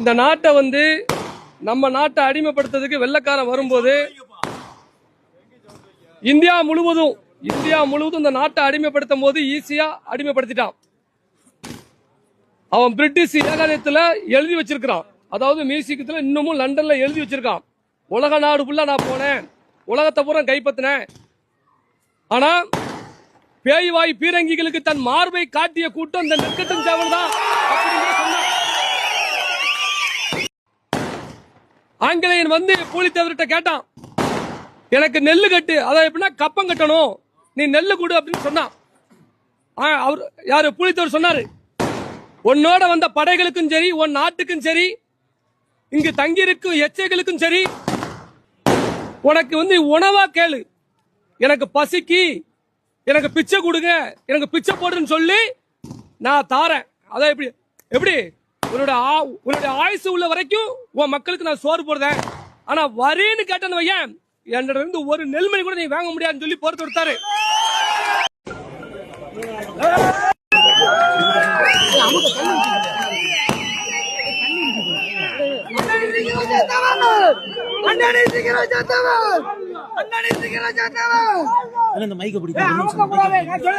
இந்த நாட்டை வந்து நம்ம நாட்டை அடிமைப்படுத்துறதுக்கு வெள்ளக்காரன் வரும்போது இந்தியா முழுவதும் இந்தியா முழுவதும் இந்த நாட்டை அடிமைப்படுத்தும் போது ஈஸியா அடிமைப்படுத்திட்டான். அவன் பிரிட்டிஷ் ஏகாதியத்துல எழுதி வச்சிருக்கிறான். அதாவது மியூசிக்கத்தில் இன்னமும் லண்டன்ல எழுதி வச்சிருக்கான். உலக நாடு ஃபுல்லா நான் போனேன். உலகத்தை பூரா கைப்பற்றினேன் ஆனா பேய்வாய் பீரங்கிகளுக்கு தன் மார்பை காட்டிய கூட்டம் இந்த நெற்கட்டும் சாவல் தான் அப்படின்னு சொன்னான். ஆங்கிலேயன் வந்து பூலித்தேவர்கிட்ட கேட்டான் எனக்கு நெல் கட்டு அதான் எப்படின்னா கப்பம் கட்டணும். நீ நெல்லு கொடு அப்படின்னு சொன்னான். ஆ, அவர் யாரு? புலித்தேவர் சொன்னாரு உன்னோட வந்த படைகளுக்கும் சரி உன் நாட்டுக்கும் சரி இங்கு தங்கியிருக்கும் எச்சைகளுக்கும் சரி உனக்கு வந்து உணவா கேளு. எனக்கு பசிக்கு எனக்கு பிச்சை கொடுங்க எனக்கு பிச்சை போடுன்னு சொல்லி நான் தாரேன். அதான் எப்படி எப்படி? உன்னோட ஆ- உன்னுடைய ஆயுசு உள்ள வரைக்கும் உன் மக்களுக்கு நான் சோறு போடுறேன் ஆனா வரேன்னு கேட்டேன்னு வையன் என்னிடம் இருந்து ஒரு நெல்மணி கூட நீ வாங்க முடியாதுன்னு சொல்லி பொறுத்து கொடுத்தாரு இந்த மைக்க பிடிக்கும்